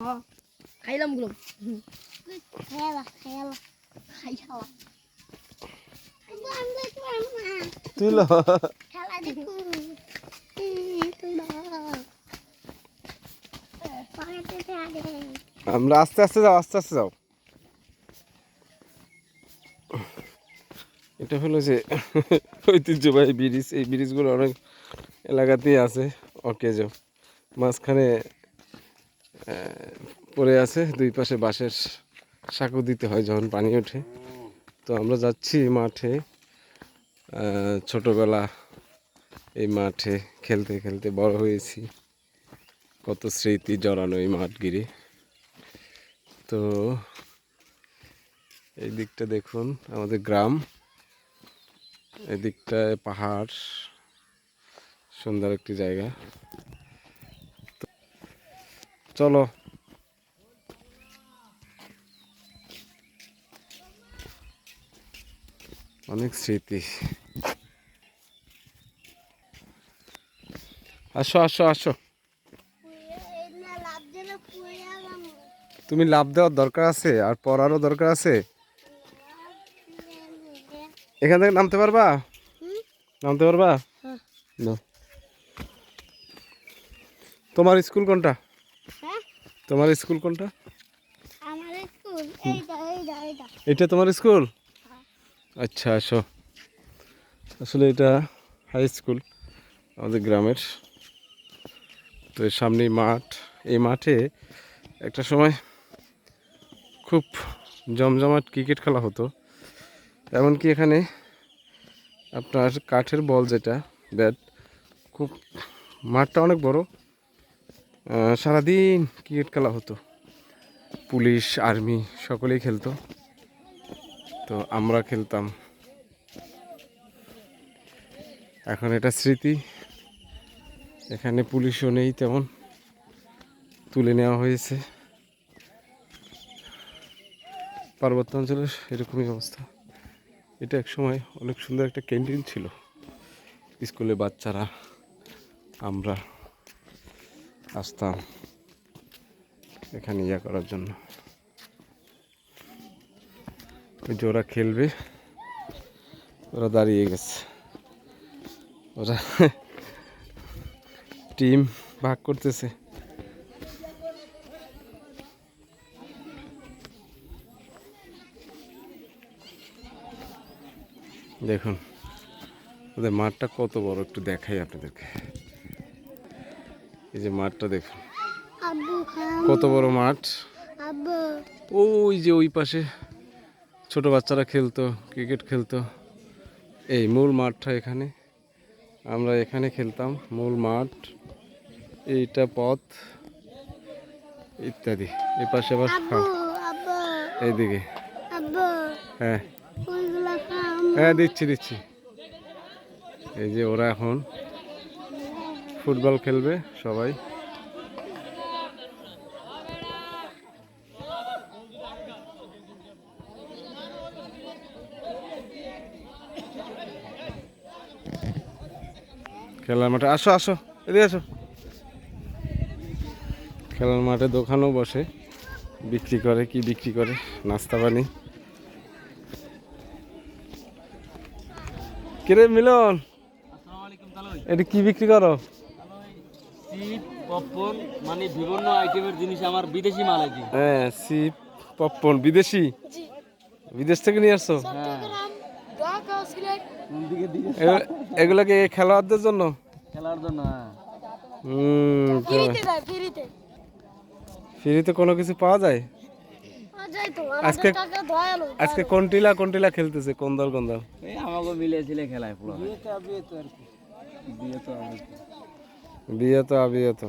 হ্যাঁ খাইলামগুলো। তুই আমরা আস্তে আস্তে যাও আস্তে আস্তে যাও। এটা হলো যে ঐতিহ্যবাহী ব্রিজ। এই ব্রিজগুলো অনেক এলাকাতেই আছে অকেজো। মাঝখানে আহ, পড়ে আছে, দুই পাশে বাঁশের সাঁকো দিতে হয় যখন পানি ওঠে। তো আমরা যাচ্ছি মাঠে ছোটবেলা এই মাঠে খেলতে খেলতে বড় হয়েছি। কত স্মৃতি জড়ানো এই মাঠ ঘিরে তো এই দিকটা দেখুন, আমাদের গ্রাম। এই দিকটায় পাহাড়, সুন্দর একটি জায়গা। চলো। অনেক স্মৃতি। আসো আসো আসো। তুমি লাভ দেওয়ার দরকার আছে আর পড়ারও দরকার আছে? এখান থেকে নামতে পারবা? নামতে পারবা? হ্যাঁ। তোমার স্কুল কোনটা? তোমার স্কুল কোনটা? আমার স্কুল এইটা এইটা এইটা এটা তোমার স্কুল? হ্যাঁ। আচ্ছা আসো। আসলে এটা হাই স্কুল আমাদের গ্রামের। তো এর সামনেই মাঠ। এই মাঠে একটা সময় খুব জমজমাট ক্রিকেট খেলা হতো। এমনকি এখানে আপনার কাঠের বল যেটা ব্যাট খুব মাঠটা অনেক বড়। সারাদিন ক্রিকেট খেলা হতো। পুলিশ আর্মি সকলেই খেলতো। তো আমরা খেলতাম। এখন এটা স্মৃতি। এখানে পুলিশও নেই তেমন। তুলে নেওয়া হয়েছে। পার্বত্য অঞ্চলের এরকমই অবস্থা। এটা এক সময় অনেক সুন্দর একটা ক্যান্টিন ছিল। স্কুলে বাচ্চারা, আমরা আসতাম এখানে ইয়া করার জন্য। ওই যে ওরা খেলবে, ওরা দাঁড়িয়ে গেছে। ওরা টিম ভাগ করতেছে। দেখুন, ওদের মাঠটা কত বড় একটু দেখাই আপনাদেরকে। এই যে মাঠটা দেখুন। কত বড় মাঠ। ওই যে ওই পাশে ছোট বাচ্চারা খেলতো ক্রিকেট খেলতো। এই মূল মাঠটা এখানে। আমরা এখানে খেলতাম মূল মাঠ এইটা পথ ইত্যাদি। এই পাশে আবার এইদিকে। হ্যাঁ। হ্যাঁ দিচ্ছি দিচ্ছি। এই যে ওরা এখন ফুটবল খেলবে সবাই। খেলার মাঠে আসো আসো এদিকে আসো। খেলার মাঠে দোকানও বসে। বিক্রি করে কি বিক্রি করে? নাস্তা পানি। কিরে মিলন? এটা কি বিক্রি করো? চিপ পপকর্ন মানে বিভিন্ন আইটেমের জিনিস আমার বিদেশি মাল কি হ্যাঁ সিপ পপকর্ন বিদেশি? বিদেশ থেকে নিয়ে আসছো? এগুলোকে খেলোয়াড়দের জন্য? খেলার জন্য হ্যাঁ। হুম ফ্রিতে দেয় ফ্রিতে। ফ্রিতে কোনো কিছু পাওয়া যায়? আজকে আজকে কোন টিলা কোন টিলা খেলতেছে? কোন দল কোন দল? এই আমাকে মিলে ছিলে খেলায় পুরো। বিয়ে তো বিয়ে তো আর কি। বিয়ে তো বিয়ে তো আবিয়ে তো।